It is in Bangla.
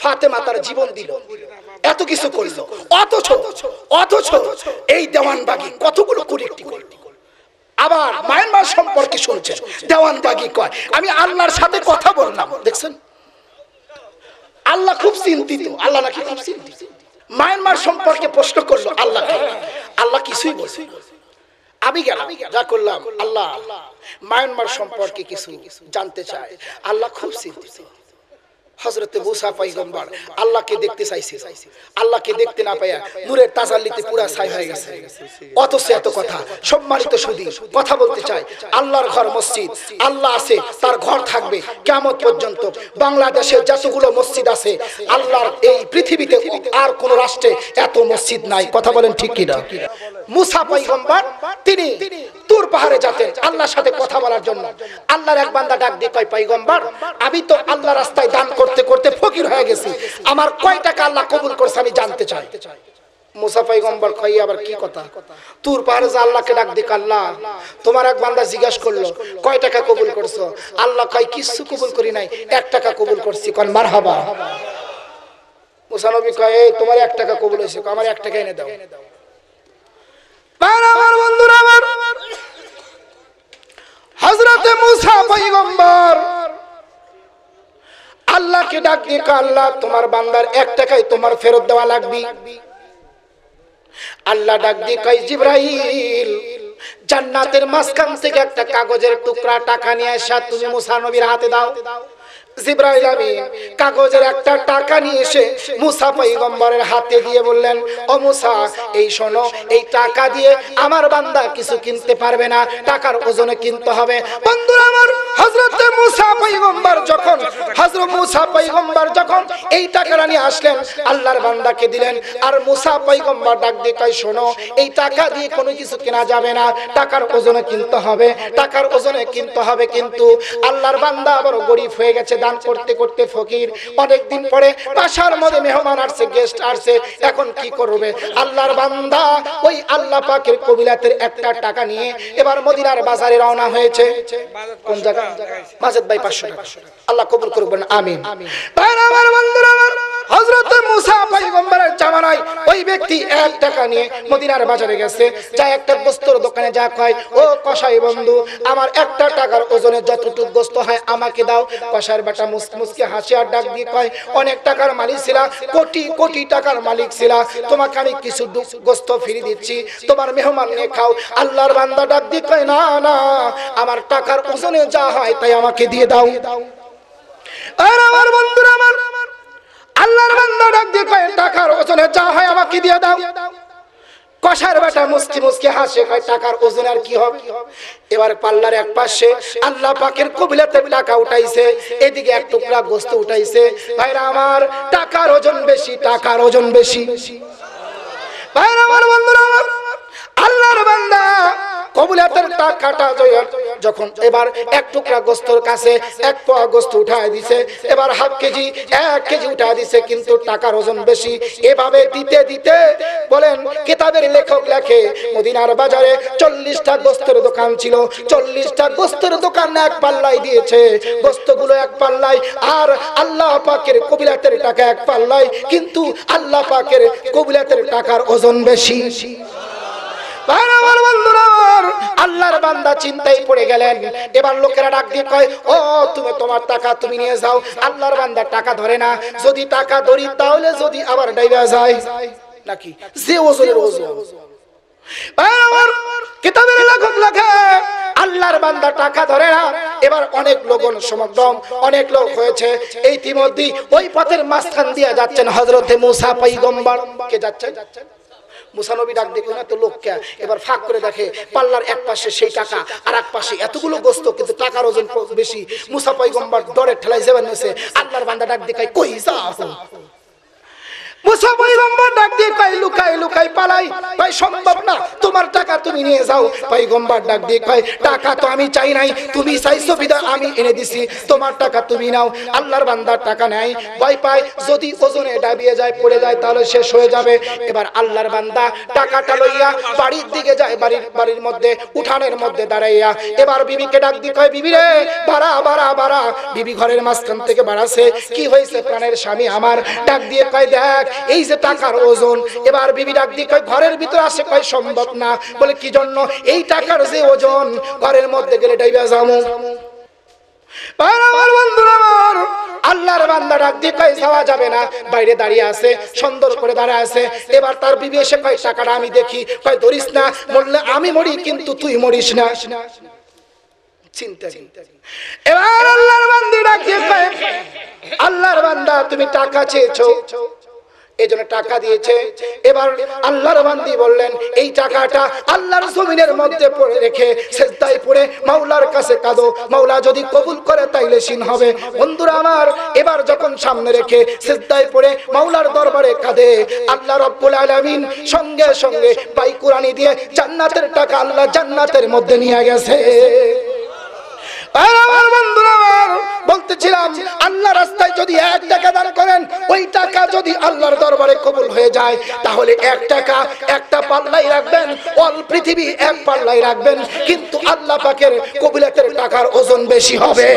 ফাতেমা তার জীবন দিল। এত কিছু করল। অথচ অথচ এই কতগুলো আবার মায়ানমার সম্পর্কে কয়, আমি আল্লাহর সাথে কথা বললাম। দেখছেন? আল্লাহ খুব চিন্তিত। আল্লাহ নাকি খুব চিন্তিত। মায়ানমার সম্পর্কে প্রশ্ন করল আল্লাহ আল্লাহ কিছুই বলছে আমি গেলাম, যা করলাম, আল্লাহ মায়ানমার সম্পর্কে কিছু জানতে চাই আল্লাহ খুব চিন্তিত। হজরতে মুসা পাইগম্বর আল্লাহকে দেখতে চাইছে। আল্লাহকে দেখতে না পাইয়া নূরের তাজাল্লিতে পুরা ছাই হয়ে গেছে। অথচ এত কথা সম্মানিত সুদী কথা বলতে চাই। আল্লাহর ঘর মসজিদ আল্লাহ আছে তার ঘর থাকবে। কেমন পর্যন্ত বাংলাদেশে যতগুলো মসজিদ আছে আল্লাহর এই পৃথিবীতে আর কোন রাষ্ট্রে এত মসজিদ নাই। কথা বলেন ঠিক কিনা? মুসা পৈগম্বর তিনি তুর পাহাড়ে যেতেন আল্লাহর সাথে কথা বলার জন্য। আল্লাহর এক বান্দা ডাক দিয়ে কয় পৈগম্বর আমি তো আল্লাহ রাস্তায় দান করতে করতে ফকির হয়ে গেছি। আমার কয় টাকা আল্লাহ কবুল করছে আমি জানতে চাই। মুসা পৈগম্বর কই আবার কি কথা? তুর পাহাড়ে যে আল্লাহকে ডাক দিক, আল্লাহ। তোমার এক বান্দা জিজ্ঞাস করল, কয় টাকা কবুল করছ? আল্লাহ কয় কিছু কবুল করি নাই, এক টাকা কবুল করছি। কন মার হাবা মুসানবী কয় তোমার এক টাকা কবুল হয়েছে আমার এক টাকা এনে দাও। তোমার বান্দার এক টাকাই তোমার ফেরত দেওয়া লাগবে। আল্লাহ জান্নাতের মাঝখান থেকে একটা কাগজের টুকরা টাকা নিয়ে আসা তুমি মুসা নবীর হাতে দাও। জিব্রাইল আমিন কাগজের একটা টাকা নিয়ে এসে মুসা পৈগম্বরের হাতে দিয়ে বললেন, ও এই শোনো, এই টাকা দিয়ে আমার বান্দা কিছু কিনতে পারবে না, টাকার ওজনে কিনতে হবে। বন্ধুরা আমার হযরতে মুসা পৈগম্বর যখন, হযরত মুসা পৈগম্বর যখন এই টাকাটা নিয়ে আসলেন, আল্লাহর বান্দাকে দিলেন, আর মুসা পৈগম্বর ডাক দিয়ে কয়, শোনো, এই টাকা দিয়ে কোনো কিছু কেনা যাবে না। টাকার ওজনে কিনতে হবে, টাকার ওজনে কিনতে হবে কিন্তু আল্লাহর বান্দা আবার গরিব হয়ে গেছে, দান করতে করতে ফকির। অনেক দিন পরে বাসার মধ্যে মেহমান আসছে গেস্ট আসছে, এখন কি করবে? আল্লাহর বান্দা ওই আল্লাহ পাকের কবিলাতের একটা টাকা নিয়ে এবার মদিনার বাজারে রওনা হয়েছে। কোন জায়গা? মাজেদ ভাই পাঁচশো টাকা। আল্লাহ কবুল করবেন আমিন ভাইরা আমার বন্ধুরা আমার হযরত মুসা পয়গম্বরের ওই ব্যক্তি এক টাকা নিয়ে মদিনার বাজারে গেছে, যা একটা গোস্তর দোকানে যা কয়, ও কসাই বন্ধু, আমার একটা টাকার ওজনে যতটুকু গোস্ত হয় আমাকে দাও। কসাইয়ের বেটা মুসমুসকে হাসি আর ডাক দিয়ে কয়, অনেক টাকার মালিক ছিলা, কোটি কোটি টাকার মালিক ছিলা, তোমাকে আমি কিছু গোস্ত ফিরে দিচ্ছি, তোমার মেহমান নিয়ে খাও। আল্লাহর বান্দা ডাক দিয়ে কয়, না না, আমার টাকার ওজনে যা হয় তাই আমাকে দিয়ে দাও। আর আমার বন্ধুরা, আমার আল্লাহর বান্দা ডাক দিয়ে কয়, টাকার ওজনে যা হয় আমাকে দিয়ে দাও। কষার বেটা মুসকি মুসকি হাসে, কয়, টাকার ওজন আর কি হবে? এবার পাল্লার এক পাশে আল্লাহ পাকের কবিলাতে টাকা উঠাইছে, এদিকে এক টুকরা গোস্ত উঠাইছে। ভাইরা আমার, টাকার ওজন বেশি, টাকার ওজন বেশি। ভাইরা আমার বন্ধুরা আমার, আল্লাহর বান্দা কবুলাতের টাকাটা জয়- যখন এবার এক টুকরা গোস্তর কাছে এক পোয়া গোস্ত উঠায় দিছে, এবার হাফ কেজি, এক কেজি উঠায় দিছে, কিন্তু টাকার ওজন বেশি। এভাবে দিতে দিতে বলেন, কিতাবের লেখক লেখে, মদিনার বাজারে চল্লিশটা গোস্তের দোকান ছিল। চল্লিশটা গোস্তের দোকান এক পাল্লায় দিয়েছে। গোস্তগুলো এক পাল্লায়, আর আল্লাহ পাকের কবিলাতের টাকা এক পাল্লায়, কিন্তু আল্লাহ পাকের কবিলাতের টাকার ওজন বেশি। বন্ধুরা বান্দা চিন্তায় পড়ে গেলেন। এবার লোকেরা ডাক দিয়ে কয়, ও, তুমি তোমার টাকা তুমি নিয়ে যাও। আল্লাহর বান্দা টাকা ধরে না। যদি টাকা ধরি তাহলে যদি আবার ডাইবা যায়। নাকি? যে ওজনের ওজন। কিতাবের যাচ্ছেন হজরতে মুসা পৈগম্বর কে যাচ্ছেন? মুসানবী ডাক দেখে না তো লোককে এবার ফাঁক করে দেখে, পাল্লার এক পাশে সেই টাকা আর এক পাশে এতগুলো গোস্ত, কিন্তু টাকার ওজন বেশি। মুসা গম্বার দরের ঠেলাই যাবেন আল্লাহর বান্দা ডাক দেখায় কই যাও? শেষ হয়ে যাবে। এবার আল্লাহর বান্দা টাকাটা লইয়া বাড়ির দিকে যায়, বাড়ির বাড়ির মধ্যে, উঠানের মধ্যে দাঁড়াইয়া। এবার বিবিকে ডাক দিয়ে কয়, বিবি রে বাড়া বাড়া বাড়া বিবি ঘরের মাঝখান থেকে বাড়াছে, কি হয়েছে? প্রাণের স্বামী আমার। ডাক দিয়ে কয়, দেখ এই যে টাকার ওজন এবার বিবি ডাক দিয়ে কয় ঘরের ভিতরে আসে কয় সম্ভব না। বলে কি জন্য? এই টাকার যে ওজন ঘরের মধ্যে গেলে ডাইবা আমার, আল্লাহর বান্দা ডাক দিয়ে যাওয়া যাবে না। বাইরে দাঁড়িয়ে আছে সুন্দর করে দাঁড়ায় আছে। এবার তার বিবি এসে কয় টাকাটা আমি দেখি। কয় ধরিস না। আমি মরি কিন্তু তুই মরিস না। চিন্তা এবার আল্লাহর বান্দা তুমি টাকা চেয়েছো। এই জন্য টাকা দিয়েছে। এবার আল্লাহর বান্দি বললেন, এই টাকাটা আল্লাহর জমিনের মধ্যে পড়ে রেখে সেজদায় পড়ে মাওলার কাছে কাঁদো। মাওলা যদি কবুল করে তাইলে সিন হবে। বন্ধুরা আমার, এবার যখন সামনে রেখে সেজদায় পড়ে মাওলার দরবারে কাঁদে, আল্লাহ রব্বুল আলামিন সঙ্গে সঙ্গে পাই কুরানি দিয়ে জান্নাতের টাকা আল্লাহ জান্নাতের মধ্যে নিয়ে গেছে। আল্লাহ রাস্তায় যদি এক টাকা করেন, ওই টাকা যদি আল্লাহর দরবারে কবুল হয়ে যায়, তাহলে এক টাকা একটা রাখবেন পৃথিবী এক রাখবেন, কিন্তু আল্লাহ পাকের কবুলাতের টাকার ওজন বেশি হবে।